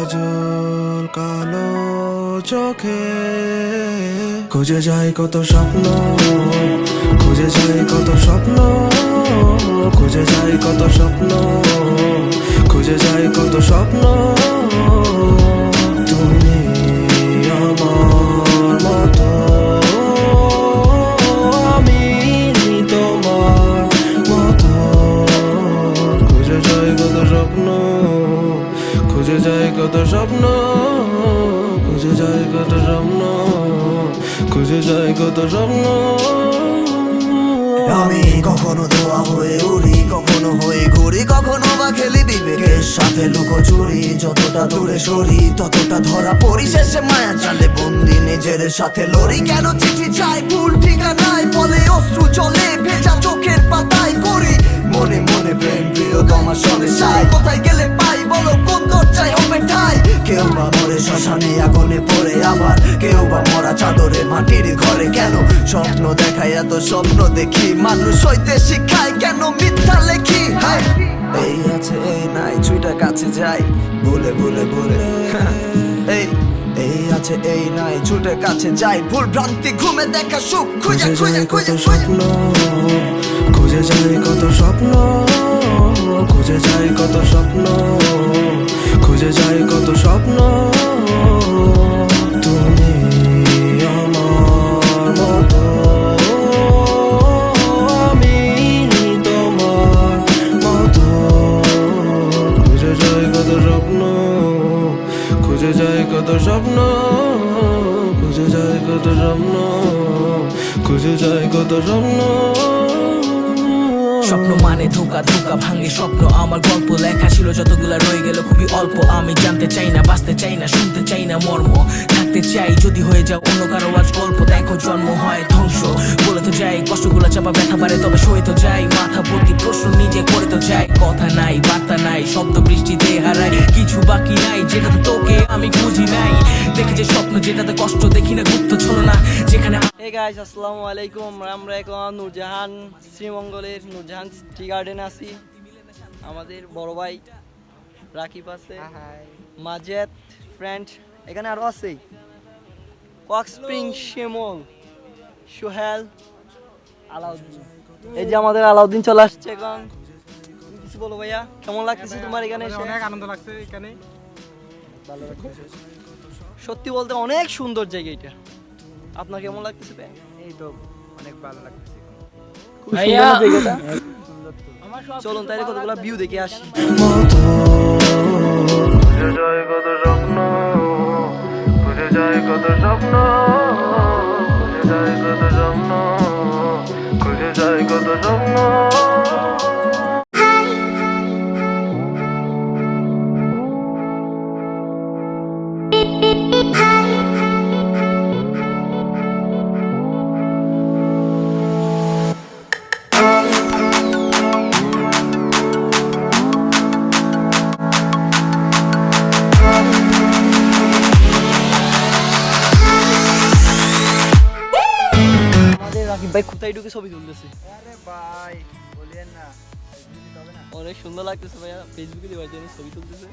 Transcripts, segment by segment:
কাজল কালো চোখে। খুঁজে যায় কত স্বপ্ন, খুঁজে যায় কত স্বপ্ন, খুঁজে যায় কত স্বপ্ন, খুঁজে যায় কত স্বপ্ন স্বপ্ন, খুঁজে যায় কত স্বপ্ন, খুঁজে যায় কত স্বপ্ন। আমি কখনো ধোয়া হয়ে উড়ি, কখনো হয়ে ঘুরি, কখনো বা খেলি বিবেকের সাথে লুকোচুরি, যতটা দূরে সরি, ততটা ধরা পড়ি, শেষে মায়া চালে বন্দি নিজের সাথে লড়ি। কেন চিঠি চাই? ভুল ঠিকানায় বলে অশ্রু চলে, ভেজা চোখের পাতায় করি। মনে মনে প্রেম প্রিয় তোমার সঙ্গে চাই। কোথায় গেলে পাই বলো, কোন দরজায় হবে ঠাই? কেউ বা মরে শ্মশানে আগুনে পড়ে আবার, কেউ বা মরা চাদরে মাটির ঘরে কেন? স্বপ্ন দেখায় এত স্বপ্ন দেখি, মানুষ হইতে শিখায় কেন মিথ্যা লেখি? হায় এই আছে, এই নাই, ছুইটা কাছে যাই। বলে বলে বলে। এই। এই আছে এই নাই ছুটে কাছে যাই। ভুল ভ্রান্তি ঘুমে দেখা সুখ। খুঁজে খুঁজে খুঁজে স্বপ্ন খুঁজে। যাই কত স্বপ্ন খুঁজে যাই কত স্বপ্ন খুঁজে যাই কত স্বপ্ন যায় কত স্বপ্ন স্বপ্ন মানে ধোকা ধোকা ভাঙে স্বপ্ন। আমার গল্প লেখা ছিল যতগুলা রয়ে গেল, খুবই অল্প। আমি জানতে চাই না, বাঁচতে চাই না, শুনতে চাই না মর্ম। থাকতে চাই যদি হয়ে যাও অন্য কারও আজ গল্প, দেখো জন্ম হয় ধ্বংস। বলে তো যাই, কষ্টগুলো চাপা ব্যথা বাড়ে, তবে সয়ে তো যাই। মাথা ভর্তি প্রশ্ন নিজে করে তো যাই। কথা নাই, বার্তা নাই, শব্দ বৃষ্টিতে হারাই কিছু বাকি নাই যেটাতে তোকে আমি খুঁজি নাই। দেখে যে স্বপ্ন, যেটাতে কষ্ট দেখি না, গুপ্ত ছিল না যেখানে আসসালামু আলাইকুম। আমরা এখন নূরজাহান, শ্রীমঙ্গলের নূরজাহান। টি গার্ডেনে আছি। আমাদের বড় ভাই রাকিব আছে। মাজেদ ফ্রেন্ড এখানে আরও আছে কক স্প্রিং শিমল সোহেল আলাউদ্দিন এই যে আমাদের আলাউদ্দিন চলে আসছে এখন। কিছু বলো ভাইয়া কেমন লাগতেছে তোমার এখানে এসে? অনেক আনন্দ লাগছে এখানে। ভালো লাগছে। সত্যি বলতে অনেক সুন্দর জায়গা এটা। আপনার কেমন লাগতেছে এই তো অনেক ভালো লাগছে চলুন তাইলে কতগুলো ভিউ দেখে আসি। ভাই কোথায় ঢুকে ছবি তুলতেছে। আরে ভাই বলিয়েন না। অনেক সুন্দর লাগতেছে ভাইয়া ফেসবুকে দেওয়ার জন্য ছবি তুলতেছে।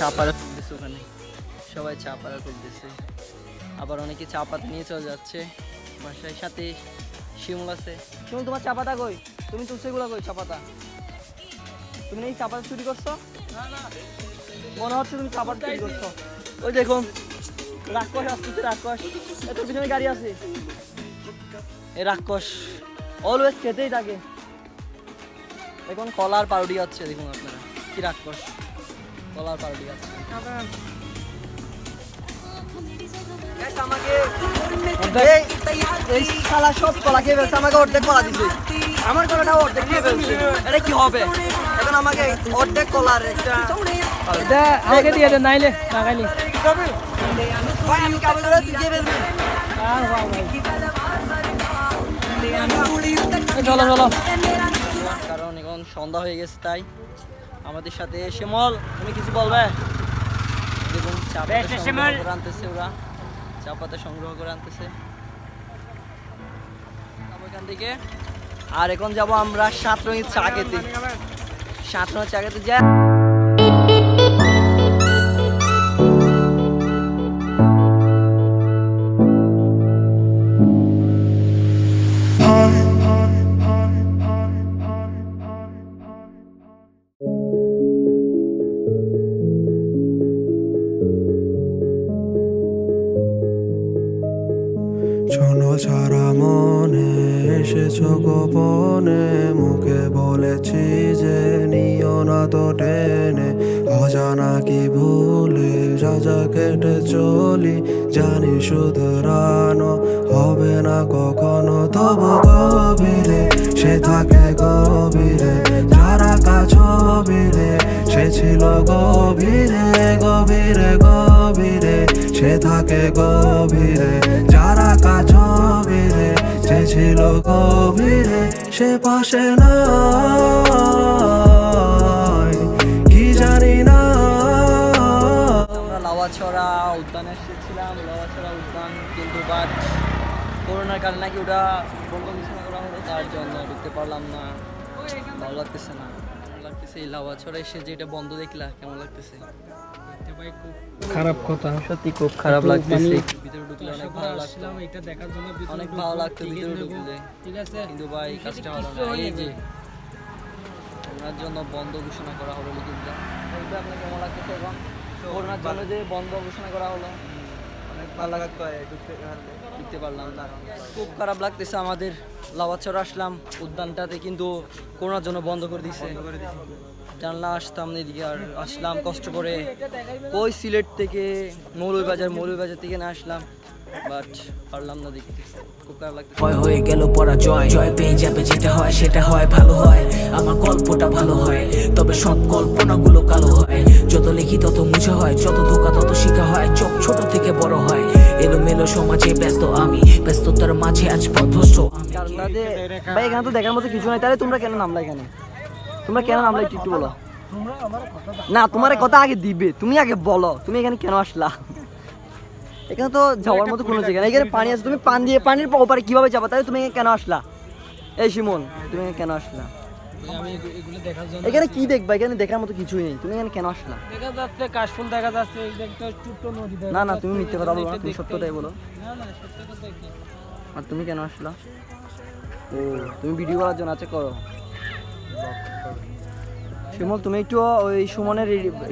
চাপারা তুলতেছে ওখানে। সবাই চা চাপারা তুলতেছে আবার অনেকে চা পাতা নিয়ে চলে যাচ্ছে। বাসায় সাথে শিমুল আছে। শিমুল তোমার চা পাতা কই? তুমি তুলছে এগুলো কই চা পাতা তুমি এই চা পাতা চুরি করছ? মনে হচ্ছে তুমি চা পাতা চুরি করছ। ওই দেখুন রাক্ষস আসতেছে রাক্ষস। এত পিছনে গাড়ি আছে? এই রাক্ষস। অলওয়েজ খেতেই থাকে। দেখুন কলার পাউডি হচ্ছে দেখুন আপনারা। কি রাক্ষস। কলার পাউডি আছে। এই- এই শালা সব কলা খেয়ে ফেলছে আমাকে অর্ধেক কলা দিছে। আমার কলাটা অর্ধেক খেয়ে ফেলছে। এটা কি হবে? এখন আমাকে অর্ধেক কলার একটা আমাকে দিয়ে দেন নাইলে লাগাইলি। ভাই, আমি কাবুল করে দিয়ে ফেলবি। চলো চলো। কারণ এখন সন্ধ্যা হয়ে গেছে তাই আমাদের সাথে শিমল তুমি কিছু বলবে? দেখুন চা পাতা সংগ্রহ করে আনতেছে ওরা। চা পাতা সংগ্রহ করে আনতেছে। এখান থেকে। আর এখন যাব আমরা সাত রঙের চা খেতে। সাত রঙের চা খেতে যা ছাড়া মনে, এসেছ গোপনে, মুখে বলেছি যে নিও না তো টেনে। অজানা কি ভুলে যা যা কেটে চলি, জানি শুধরানো হবে না কখনো, তবু গভীরে সে থাকে গভীরে, যারা কাছবিরে সে ছিল গভীরে গভীরে গভীরে। সে থাকে গভীরে, যারা কাছবিরে সে ছিল গভীরে, সে পাশে নয়, কি জানি না। আমরা লাওয়াছড়া উদ্যানে এসেছিলাম উদ্যান, কিন্তু বাট করোনার কারণে নাকি ওটা বন্ধ ঘোষণা করা হলো, তার জন্য ঢুকতে পারলাম না। ভালো লাগতেছে না। লাগতেছে এই লাওয়াছড়া এসে যে এটা বন্ধ দেখলা, কেমন লাগতেছে? খারাপ কথা। সত্যি খুব খারাপ লাগতেছে। মানে- ভিতরে ঢুকলে অনেক ভালো লাগতো। এটা দেখার জন্য অনেক ভালো লাগতো ভিতরে ঢুকলে। ঠিক আছে? কিন্তু ভাই কাজটা হলো না। এই যে করোনার জন্য বন্ধ ঘোষণা করা হলো কিন্তু এইটা আপনার কেমন লাগতেছে এখন? করোনার জন্য যে বন্ধ ঘোষণা করা হলো অনেক ভালো লাগতো ঢুকতে পারলে পারলাম না। খুব খারাপ লাগতেছে আমাদের। লাভাচর আসলাম, উদ্যানটাতে কিন্তু করোনার জন্য বন্ধ করে দিছে। জানলা আসতাম এদিকে, আর আসলাম কষ্ট করে। কই সিলেট থেকে? মৌলভীবাজার মৌলভীবাজার থেকে না আসলাম। বাট পারলাম না দেখতে। ভয় হয়ে গেল পরাজয়। জয় পেয়ে যাবে যেটা হয়, সেটা হয়, ভালো হয়। আমার গল্পটা ভালো হয়। তবে সব কল্পনাগুলো কালো হয়। যত লিখি তত মুছে হয়, যত ধোকা তত শিখা হয়। চোখ ছোট থেকে বড় হয়। এলোমেলো সমাজে ব্যস্ত আমি, ব্যস্ততার মাঝে আজ পথস্থ ভাই, এখানে তো দেখার মতো কিছু নাই। তাহলে তোমরা কেন নামলা এখানে? তোমরা কেন নামলা একটু একটু বলো। না, তোমার কথা আগে দিবে। তুমি আগে বলো, তুমি এখানে কেন আসলা? এখানে তো যাওয়ার মতো কোনো জায়গা নেই। এখানে পানি আছে, তুমি পান দিয়ে, পানির ওপারে কীভাবে যাবা? তাহলে তুমি কেন আসলা? এই শিমন, তুমি কেন আসলা? এখানে কি দেখবা? এখানে দেখার মতো কিছুই নেই। তুমি এখানে কেন আসলা? দেখা যাচ্ছে কাশফুল দেখা যাচ্ছে একটা ছোট্ট নদী দেখা না না তুমি মিথ্যে কথা বলো না তুমি সত্যটাই বলো। না না সত্য কথা কি আর তুমি কেন আসলা? ও তুমি ভিডিও করার জন্য আছে করো। সুমন তুমি একটু ওই সুমনের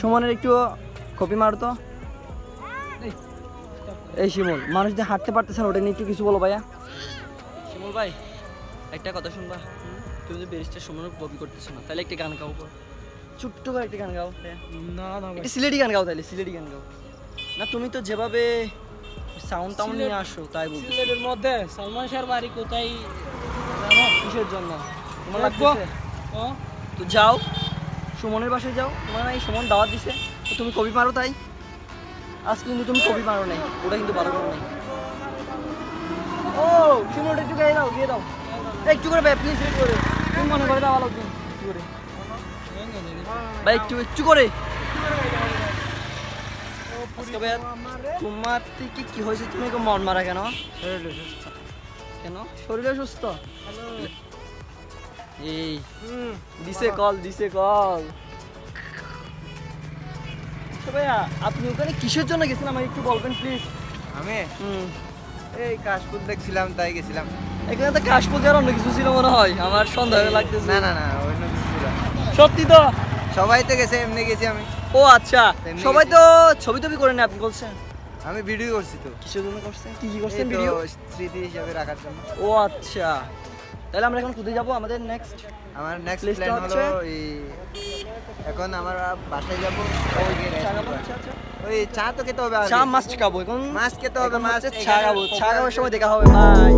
সুমনের একটু কপি মারো তো। এই শিমুল মানুষ যে হাঁটতে পারতেছে না ওটা নিয়ে একটু কিছু বলো ভাইয়া। শিমুল ভাই একটা কথা শুনবা। তুমি যে ব্যারিস্টার সুমনের কপি করতেছো না। তাহলে একটা গান গাও ছোট্ট করে একটা গান গাও। না না একটা সিলেটি গান গাও তাহলে সিলেটি গান গাও। না তুমি তো যেভাবে সাউন্ড টাউন নিয়ে আসো তাই বলছি সিলেটের মধ্যে সালমান শাহর বাড়ি কোথায়? জানো কিসের জন্য? তোমার। লাগতেছে? ও। তো যাও সুমনের বাসায় যাও। তোমার নাই সুমন দাওয়াত দিছে তো তুমি কবি পারো তাই। আজ কিন্তু তুমি কবি পারো নাই ওটা কিন্তু ভালো করো নাই। ও সুমনটা একটু গায়ে দাও গিয়ে দাও। এই, একটু করে প্লিজ করে। তুমি মনে করে দাও ভালো একটু করে। ভাই একটু একটু করে। তোমার থেকে কি হয়েছে? তুমি মন মারা কেন? কেন? শরীরে সুস্থ? এই দিছে কল দিছে কল। আচ্ছা ভাইয়া আপনি ওখানে কিসের জন্য গেছেন? আমাকে একটু বলবেন প্লিজ আমি? হুম। এই কাশফুল দেখছিলাম তাই গেছিলাম। এখানে তো কাশফুল আর অন্য কিছু ছিল মনে হয়। আমার সন্দেহ লাগতেছে। না না না অন্য কিছু ছিল। সত্যি তো? সবাই তো গেছে এমনি গেছি আমি। ও আচ্ছা। সবাই তো ছবি টবি করে না আপনি বলছেন আমি ভিডিও করছি তো। কিসের জন্য করছেন? কি কি করছেন ভিডিও? স্মৃতি হিসাবে রাখার জন্য। ও আচ্ছা। তাহলে আমরা এখন কোথায় যাব? আমাদের নেক্সট আমার নেক্সট প্ল্যান হলো এই এখন আমরা বাসায় যাব। ওই করব। আচ্ছা ওই চা তো খেতে হবে চা মাছ খাব এখন মাছ খেতে হবে মাছ চা খাব। চা খাওয়ার সময় দেখা হবে বাই